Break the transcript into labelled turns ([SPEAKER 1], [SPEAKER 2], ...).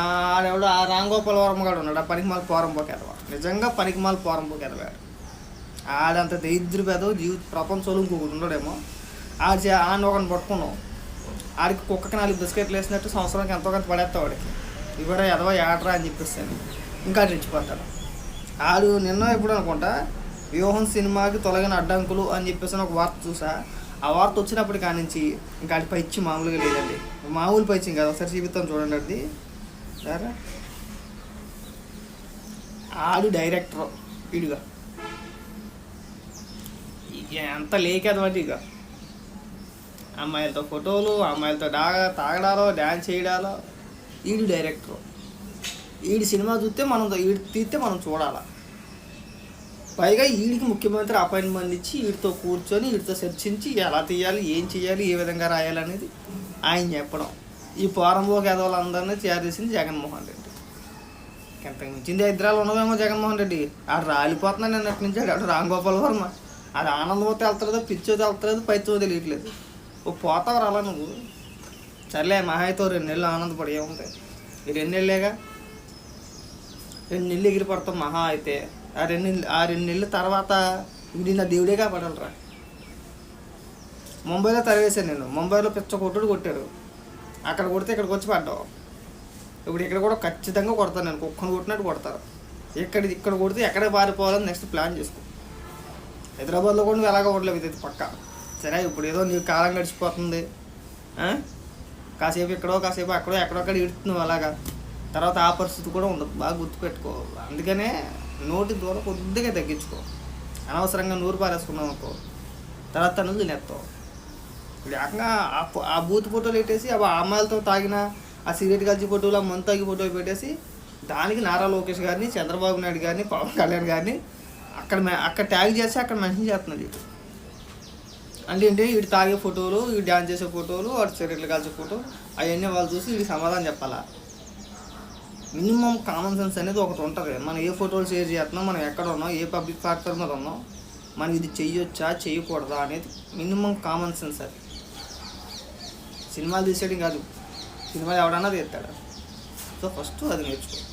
[SPEAKER 1] ఆడెవడు? ఆ రాంగోపాల వర్మ గారు ఉన్నాడు. ఆ పనికిమాల పోరంపోక ఎదవా నిజంగా పనికిమాల పోరంపోక ఎదవాడు ఆడంత దరిద్ర పెదో జీవిత ప్రపంచంలో ఇంకొకటి ఉండడేమో ఆడి ఆడిని ఒకరిని పట్టుకున్నాం. ఆడికి కుక్కకి నాలుగు బిస్కెట్లు వేసినట్టు సంవత్సరానికి ఎంతో కొంత పడేస్తావు వాడికి ఇవరా ఎదవా ఏడరా అని చెప్పేస్తాను. ఇంకా రెచ్చిపోతాడు. ఆడు నిన్న ఎప్పుడు అనుకుంటా వ్యూహం సినిమాకి తొలగిన అడ్డంకులు అని చెప్పేసి అని ఒక వార్త చూసా. ఆ వార్త వచ్చినప్పటి కానించి ఇంకా ఆడి పైచ్చి మామూలుగా లేదండి. మామూలు పైచ్చి కదా ఒకసారి చూపిస్తాను చూడండి అది సరే. ఆడు డైరెక్టర్ ఇడుగా. ఎంత లేకేదమంటే ఇక? అమ్మాయిలతో ఫోటోలు అమ్మాయిలతో డా తాగడాలో డ్యాన్స్ చేయడాలో. ఈడు డైరెక్టర్. ఈడి సినిమా చూస్తే మనం ఈడు తీస్తే మనం చూడాలా. పైగా ఈడికి ముఖ్యమంత్రి అపాయింట్మెంట్ ఇచ్చి వీడితో కూర్చొని వీడితో చర్చించి ఎలా తీయాలి ఏం చేయాలి ఏ విధంగా రాయాలి అనేది ఆయన చెప్పడం. ఈ పోరంబోకి ఎదవాళ్ళందరినీ తయారు చేసింది జగన్మోహన్ రెడ్డి. ఇంతకు మించింది హైదరాబాద్ ఉన్నదేమో జగన్మోహన్ రెడ్డి. ఆడు రాలిపోతున్నాను నిన్నటి నుంచి ఆడు. రాంగోపాల్ వర్మ. అది ఆనందమో వెళ్తలేదో పిచ్చో వెళ్తలేదు పైతో తెలియట్లేదు. ఓ పోతావు అలా నువ్వు. సర్లే మహాయితో రెండు నెలలు ఆనందపడి ఏముంటాయి ఈ రెండు నెలలేగా? రెండు నెలలు ఎగిరి పడతాం మహా అయితే. ఆ రెండు నెలలు ఆ రెండు నెలల తర్వాత ఇది నా దేవుడే కాపాడాలరా. ముంబైలో తరివేశాను నేను. ముంబైలో పిచ్చ కొట్టుడు కొట్టారు అక్కడ కొడితే ఇక్కడికి వచ్చి పడ్డావు. ఇప్పుడు ఇక్కడ కూడా ఖచ్చితంగా కొడతాను నేను. కుక్కను కొట్టినట్టు కొడతారు. ఇక్కడ ఇక్కడ కొడితే ఎక్కడ పారిపోవాలని నెక్స్ట్ ప్లాన్ చేసుకో. హైదరాబాద్లో కూడా నువ్వు ఎలాగ ఉండలేవు ఇది పక్క. సరే ఇప్పుడు ఏదో నీకు కాలం గడిచిపోతుంది. కాసేపు ఇక్కడో కాసేపు అక్కడో ఎక్కడొక్కడ ఇడుతున్నావు అలాగా. తర్వాత ఆ పరిస్థితి కూడా ఉండదు. బాగా గుర్తుపెట్టుకో. అందుకనే నోటి దూరం కొద్దిగా తగ్గించుకో. అనవసరంగా నూరు పారేసుకున్నావు అనుకో. తర్వాత నువ్వు తినేస్తావు. లేకుండా ఆ బూత్ ఫోటోలు పెట్టేసి ఆ అమ్మాయిలతో తాగిన ఆ సిగరెట్ కలిసి ఫోటోలు ఆ మందు తాగి ఫోటోలు పెట్టేసి దానికి నారా లోకేష్ గారిని చంద్రబాబు నాయుడు గారిని పవన్ కళ్యాణ్ గారిని అక్కడ అక్కడ ట్యాగ్ చేసి అక్కడ మెన్షన్ చేస్తున్నాడు వీడు. అంటే ఏంటి? వీడు తాగే ఫోటోలు వీడు డ్యాన్స్ చేసే ఫోటోలు వాడు సిగరెట్లు కలిసే ఫోటో అవన్నీ వాళ్ళు చూసి వీడికి సమాధానం చెప్పాలా? మినిమం కామన్ సెన్స్ అనేది ఒకటి ఉంటుంది. మనం ఏ ఫోటోలు షేర్ చేస్తున్నాం మనం ఎక్కడ ఉన్నాం ఏ పబ్లిక్ ప్లాట్ఫామ్ మీద ఉన్నాం మనం ఇది చేయొచ్చా చేయకూడదా అనేది మినిమం కామన్ సెన్స్ అది. సినిమాలు తీసేయడం కాదు. సినిమాలు ఎవడన్నా తీస్తాడు? సో ఫస్ట్ అది నేర్చుకో.